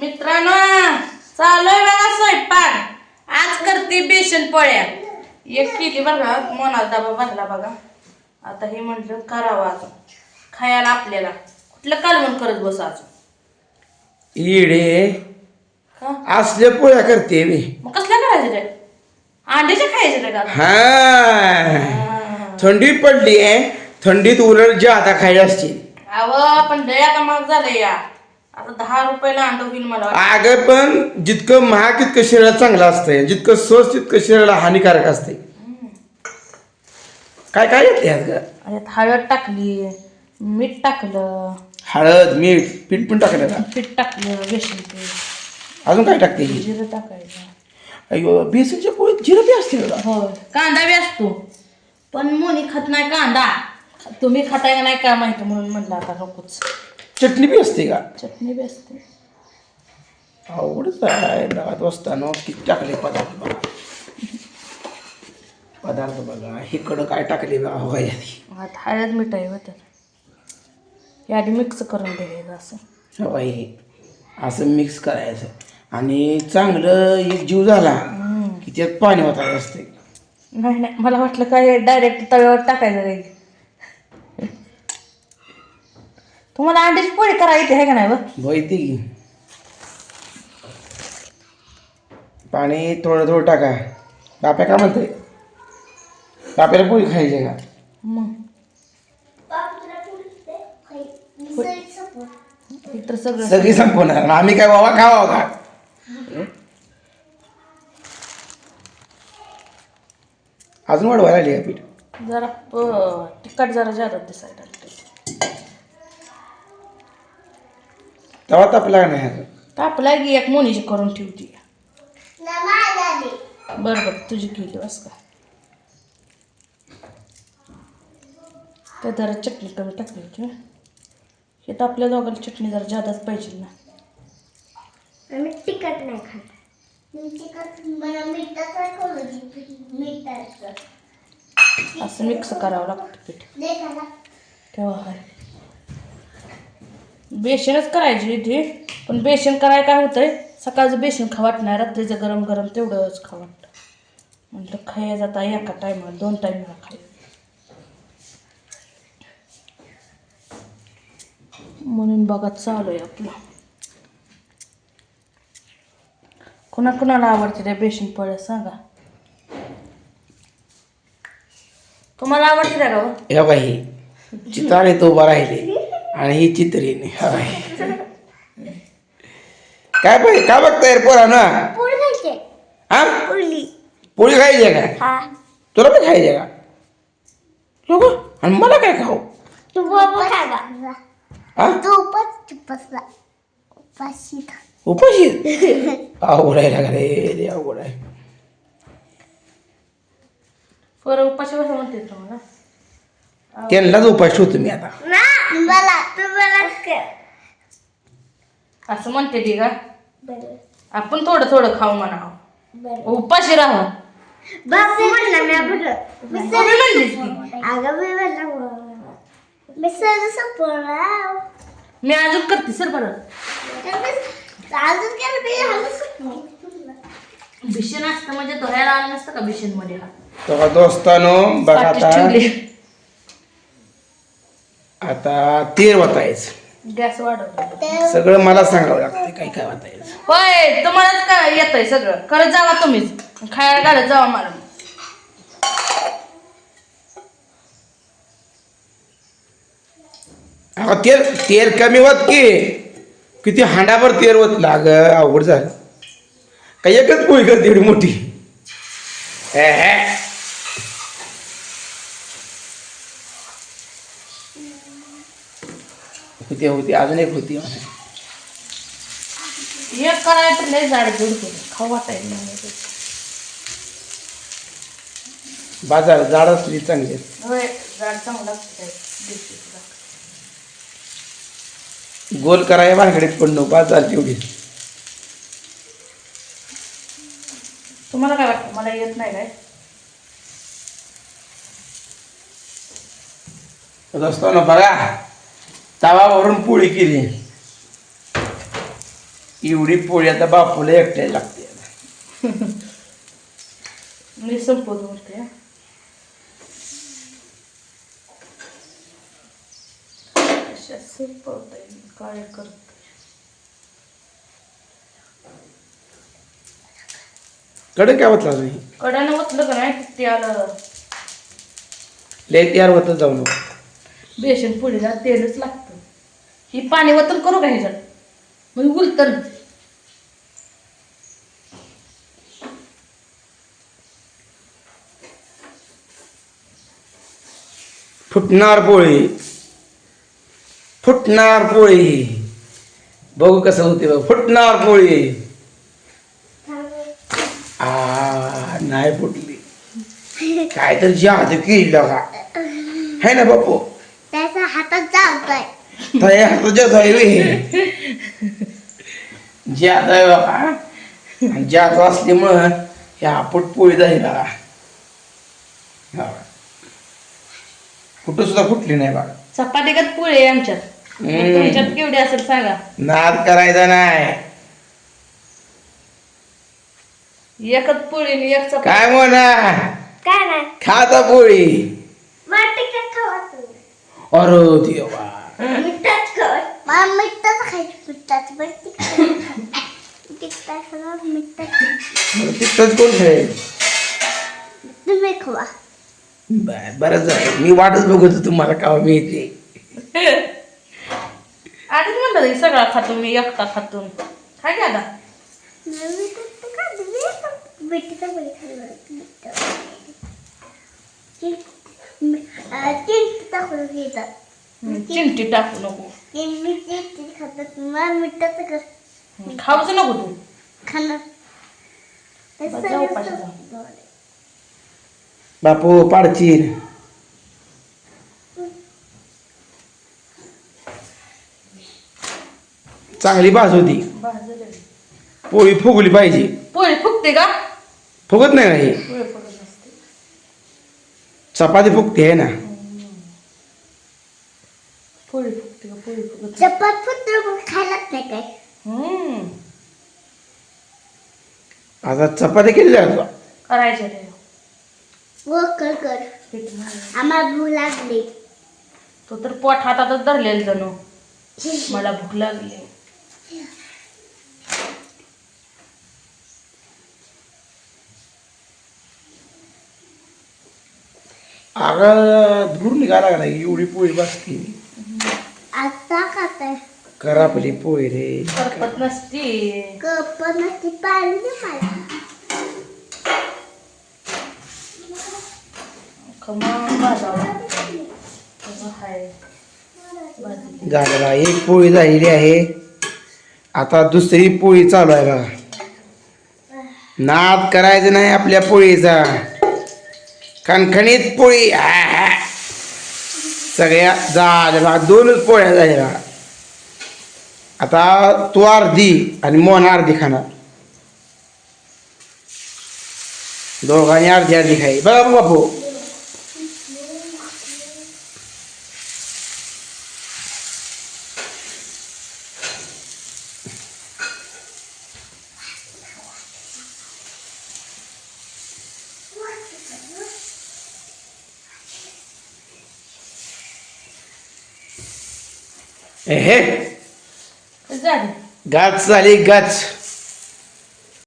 मित्रांनो चालू आहे बघा स्वयंपाक. आज करते बेसन पोळ्या. एक केली बघा मोनाला डबा बांधला बघा. आता हे म्हटलं करावं अजून खायला आपल्याला. कुठलं कालवण करत बस अजून इडे. का? असल्या पोळ्या करते मी. मग कसल्या करायचं ते अंड्याच्या खायचे ते का? हा. थंडी पडली आहे. थंडीत उलट जादा खायला असते अव पण लय आता महाग झालंय या. आता दहा रुपयाला अंड होईल मला. अगं पण जितकं महाग तितकं शरीराला चांगलं असतंय. जितकं स्वस्त तितकं शरीराला हानिकारक असते काय काय येते आज गं? हळद टाकली मीठ टाकलं. हळद मीठ पीठ पण टाकलं का? पीठ टाकलं बेसन पीठ. अजून काय टाकते ही? जिरं टाकायचं. अಯ್यो बेसनच्या पोळीत जिरं बी असते का हो कांदा बी असतो. पण मोनी खात नाही कांदा. तुम्ही खाताय का नाही काय माहिती म्हणून म्हणलं आता नकोच चटणी बी असते का? चटणी बी असते. आवडच आहे. गावात असताना किती टाकले पदार्थ बघा. पदार्थ बघा. इकडं काय टाकले बघा हो यादी आता हळद मिठ आहे होतं यादी मिक्स करून घ्यायचं असं. हो हे. असं मिक्स करायचं. आणि चांगलं एक जीव झाला की त्यात पाणी वाटायचं असते. नाही नाही. मला वाटलं काय डायरेक्ट तव्यावर टाकायचं काही. तुम्हाला अंड्याची पोळी करायची आहे का नाही बघ? की. पाणी थोडं थोडं टाका. बाप्या का म्हणते बाप्याला पोळी खायची का? मग. सगळं सगळी संपवणार. आम्ही काय बाबा खावा का? अजून वाढवायला लागली का पीठ? जरा प- तिखट जरा जादा दिसायला लागते तवा तापला का नाही तापला की एक मोनीची करून ठेवती. बरं बरं तुझी केली बस का? त्या जरा चटणी कमी टाकली होती हं. तर आपल्या दोघांना चटणी जरा जादाच पाहिजे ना. आम्ही तिखट नाही खात. मी तिखट मला मिठाचं करू दे मिठाचं. असं मिक्स करावं लागतं पीठ. तेव्हा हाय. बेसनच करायची इथे पण बेसन कराय काय होतंय? सकाळचं बेसन खा नाही रात्रीचं गरम गरम तेवढंच खावाट म्हटलं खाया जाता एका टायमाला दोन टायमाला खाय. म्हणून बघा चालू आहे आपलं. कुणा कुणाला आवडते त्या बेसन पोळ्या सांगा. तुम्हाला आवडते त्या का हो? बाई तो उभा राहिले. आणि ही चित्रीने. हा बाई काय पाहिजे का बघताय पोरा ना पोळी खायचे. हा? पोळी. पोळी खायची आहे का? हा. तुला पण खायची का? नको. आणि मला काय खाऊ? हा? उपाशी. उपाशी अवघड आहे का रे रे अवघड आहे. पोरं उपाशी बसा म्हणते तुम्हाला. त्यांनाच उपास ठेवतो मी आता. मला असं म्हणते ती का बरं. आपण थोडं थोडं खाऊ म्हणावं बरं. उपाशी राहू. म्हणला मी आपलं मी तुम्ही म्हणलीस की अगं मी म्हणला मी सर संपवला. मी अजून करते सर बरं. अजून केलं मी हल्ली भिशन असतं म्हणजे धुवायला आलं नसतं का भिशनमध्ये दोस्तानो बघा पाठीत आता. ठेवली. आता तेल वाटायचं गॅस सगळं मला सांगावं लागतं काय काय वाटायचं होय तुम्हालाच काय येतंय सगळं. करत जावा तुम्हीच. खायला घालत जावा मला. तेल तेल कमी होत की? किती हांडाभर तेल होत लाग अवघड झालं. काही एकच पोळी करते एवढी मोठी. हे. होती होती अजून एक होती. एक करायचं लय जाड जोड केलं. खाऊ वाटायला बाजार जाड असली चांगली. होय जाड. गोल कराय भानगडीत पण नको बाजार तेवढी. तुम्हाला काय वाटतं? मला येत नाही काय? ना बघा. तवावरून पोळी केली. एवढी पोळी आता बापूला एकट्याला लागते. मी संपवता येईल काय करत कडे काय होत नाही कडानं ओतलं का नाही ते आलं. लय तयार होत जाऊ नको. बेसन पोळीला तेलच लागतं ही पाणी वतन करू का ह्याच्यात? म्हणजे मग उलतन फुटणार पोळी. फुटणार पोळी. बघू कसं होते बघ. फुटणार पोळी. आ नाही फुटली. काय तर जादू केली का है ना बापू? त्याचा हातात चावतोय तया तुझ्या जादू आहे. बाबा आणि जादू असल्यामुळं ह्या पोळी जाईल बघा हा. कुठं सुद्धा फुटली नाही बघा चपातीगत पोळी आहे आमच्यात. मग. तुमच्यात केवढी असेल सांगा. नाद करायचा नाही. एकच पोळी आणि एक चपाती. काय म्हणा? काय नाही. खाता पोळी. मला तिखट खावा. अरे देवा। मिठात खावा मला खायचं मिठात बरं तिथंच कोण खाईल? तुम्ही खावा बर बरं झालं. मी वाटच बघत होतो तुम्हाला का मिळते. आधीच म्हणलं हे सगळा खातो मी एकटा खातो. काय की आता? मिठात तर खा तुम्ही मिठाचं खाल्लं चिंच टाकून चिमटी टाकू नको चिंच खातात मला मिठाचं कर खाऊच नको तू खाणार. बापू पाडचीन चांगली बाज होती. पोळी फुगली पाहिजे पोळी फुगते का फुगत नाही नसते चपाती फुगते आहे ना पोळी फुगते का पोळी फुगत चपात पुत्र पण खायलाच नाही काय हम्म. आता चपाती केली आता करायचे रे व कर कर. पीठ मळलं. आम्हाला भूक लागली. तो तर पोट हातातच धरलेलं जणू. मला भूक लागली. अगं धूर निघाला लागला एवढी पोळी बसती. आता खाताय करा आपली पोळी रे. करपत नसती. कपनाची पाहिजे मला. खमंग भाजावं तसं हाय? भाजली. झालेला एक पोळी झालेली आहे. आता दुसरी पोळी चालू आहे बघा. नाद करायचं नाही आपल्या पोळीचा. खणखणीत पोळी. आहा. सगळ्या झाल्या बघा दोनच पोळ्या झाल्या बघा आता तू अर्धी आणि मोहन अर्धी खाणार. दोघांनी अर्धी अर्धी खाई. बघा बापू. हे झाली गाच झाली गाच